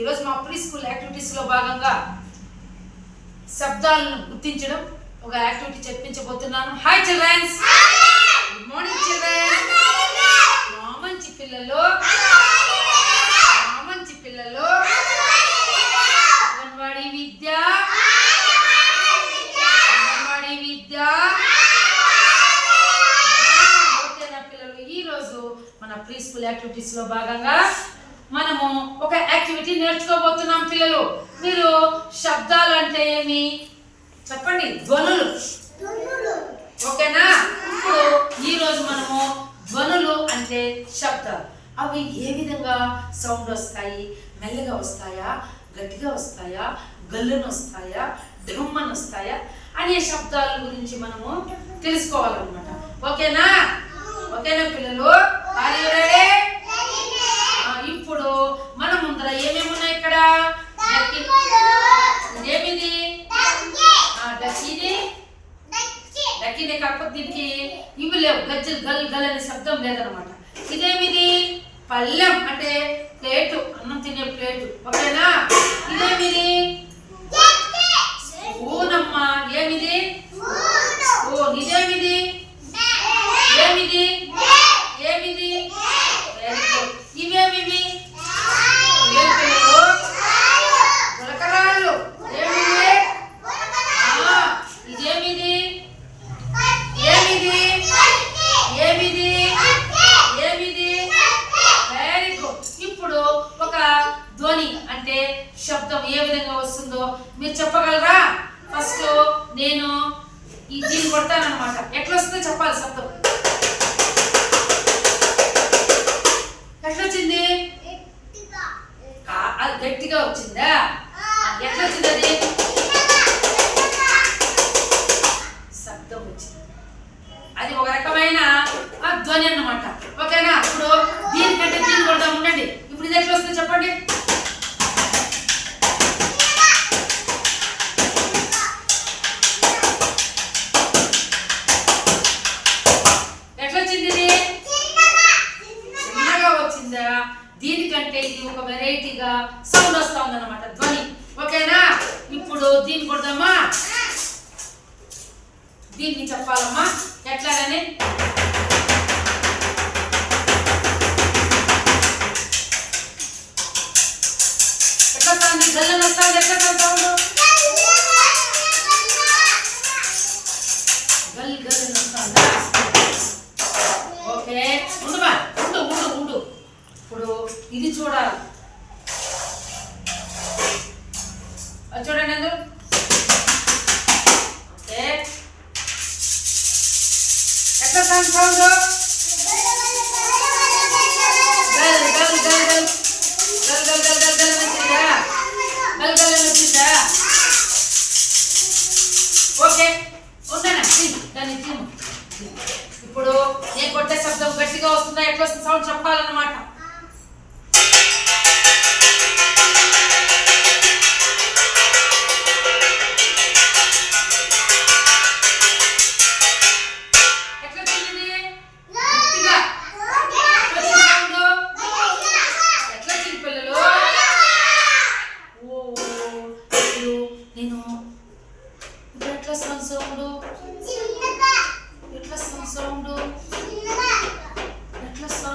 ఈరోజు మా pre school యాక్టివిటీస్లో భాగంగా శబ్దాలను గుర్తించడం ఒక activity చెప్పించబోతున్నాను. Hi childrens good morning childrens మా మంచి పిల్లలు. మా మంచి పిల్లలు. అంగన్వాడీ విద్య. అంగన్వాడీ విద్య. ఓకేనా పిల్లలు ఈ రోజు మన ప్రీ స్కూల్ యాక్టివిటీస్లో భాగంగా మనము ఒక యాక్టివిటీ నేర్చుకోబోతున్నాం పిల్లలు. మీరు శబ్దాలు అంటే ఏమి? చెప్పండి. ధ్వనులు. ఓకేనా? ఇప్పుడు ఈ రోజు మనము ధ్వనులు అంటే శబ్దాలు. అవి ఏ విధంగా సౌండ్ వస్తాయి? మెల్లగా వస్తాయా? గట్టిగా వస్తాయా? గల్లున వస్తాయా? డ్రమ్మన్ వస్తాయా? అనే శబ్దాల గురించి మనము తెలుసుకోవాలన్నమాట. ఓకేనా? ఓకేనా పిల్లలు? ఇవి గజ్జల్ గల్ గల్ అనే శబ్దం లేదనమాట ఇదేమిది? పళ్ళెం అంటే ప్లేటు అన్నం తినే ప్లేటు. ఓకేనా ఇదేమిది? ఊనమ్మా ఏమిది ఓ ఇదేమిది ఏమిది ఏమిది Very good. ఇవేమివి ఏం పిల్లలు గులకరాళ్ళు ఏమిది ఆ, ఇదేమిది ఏమిది ఏమిది ఏమిది వెరీ గుడ్ ఇప్పుడు ఒక ధ్వని అంటే శబ్దం ఏ విధంగా వస్తుందో మీరు చెప్పగలరా ఫస్ట్ నేను ఈ దీన్ని కొడతానమాట ఎట్లా వస్తుందో చెప్పాలి శబ్దం ఎట్లా వచ్చింది అది గట్టిగా వచ్చిందా? ఎట్లా వచ్చింది అది శబ్దం వచ్చింది. అది ఒక రకమైన ఆ, ధ్వని అన్నమాట. ఓకేనా? ఇప్పుడు దీనికంటే దీన్ని కొడదాం ఉండండి. ఇప్పుడు ఇది ఎట్లా వస్తుంది చెప్పండి? చెప్పాలమ్మా? ఎట్లాగని? ఎట్లా సౌండ్ గల్లని వస్తుంది ఎట్లా సౌండ్? గల్ గల్లని వస్తుందా ఓకే. ఉండు ఉండు ఉండు. ఇప్పుడు ఇది చూడాలి. ఎట్లా సౌండ్ సౌండ్ గల్ గల్ గల్ గల్ గల్ గల్ గల్ గల్ గల్ వచ్చిందా గల్ గల్ అని వచ్చిందా ఓకే ఉండనా దాన్ని తిను ఇప్పుడు నేను కొట్టే శబ్దం గట్టిగా వస్తుందా ఎట్లా వస్తుంది? సౌండ్ చెప్పాలన్నమాట.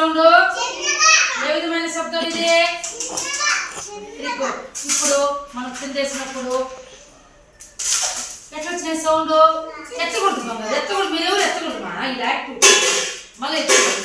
సౌండ్ ఏ విధమైన శబ్దం ఇది? ఇప్పుడు మనం చిందేసినప్పుడు ఎట్లా వచ్చినాయి సౌండ్ ఎత్తకూడదు మమ్మల్ని ఎత్తకూడదు. మీరు ఎవరు ఎత్తకూడదు మా ఇది యాక్టివ్ మళ్ళీ ఎత్తకూడదు.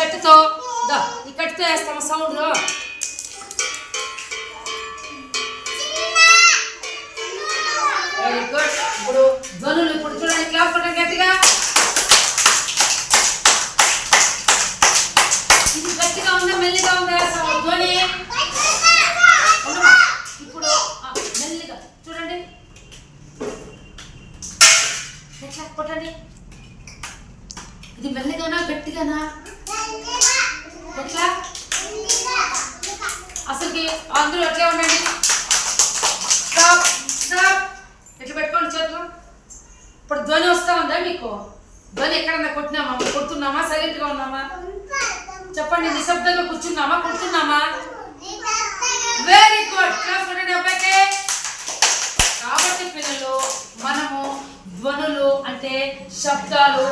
కట్టుతో ఈ కట్టుతో వేస్తాము? సౌండ్ వెరీ గుడ్ ఇప్పుడు ధ్వనులు ఇప్పుడు చూడండి క్లాస్ కొట్టండి గట్టిగా. ఇది గట్టిగా ఉందా మెల్లిగా ఉందా? ధ్వని. ఇప్పుడు మెల్లిగా. చూడండి. ఎట్లా? కొట్టండి. ఇది మెల్లిగానా గట్టిగానా? ఎట్లా? అసలుకి అందరూ ఎట్లా ఉండండి. Stop stop. ఎట్లా పెట్టుకోండి చేతులు? ఇప్పుడు ధ్వని వస్తా ఉందా మీకు? ధ్వని ఎక్కడన్నా కొట్టినామా? కొడుతున్నామా? సైలెంట్గా ఉన్నామా? చెప్పండి నిశ్శబ్దంగా కూర్చున్నామా? కొడుతున్నామా? వెరీ గుడ్ క్లాస్ కొట్టండి కాబట్టి పిల్లలు మనము ధ్వనులు అంటే శబ్దాలు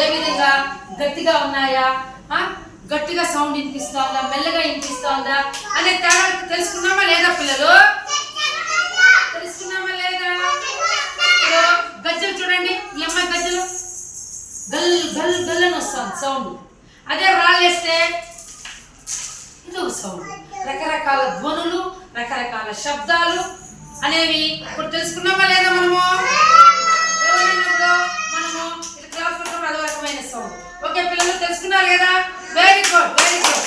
ఏ విధంగా గట్టిగా ఉన్నాయా? గట్టిగా సౌండ్ వినిపిస్తా ఉందా మెల్లగా వినిపిస్తా ఉందా అనే తేడా తెలుసుకున్నామా లేదా పిల్లలు? తెలుసుకున్నామా లేదా? గజ్జలు చూడండి. ఈ అమ్మాయి గజ్జలు. గల్ గల్ గల్ అని వస్తుంది సౌండ్. అదే రాళ్ళేస్తే ఇది సౌండ్. రకరకాల ధ్వనులు రకరకాల శబ్దాలు అనేవి ఇప్పుడు తెలుసుకున్నామా లేదా మనము? మనము ఇట్లా క్లాస్ రకమైన సౌండ్. ఓకే పిల్లలు తెలుసుకున్నారు కదా? Very good very good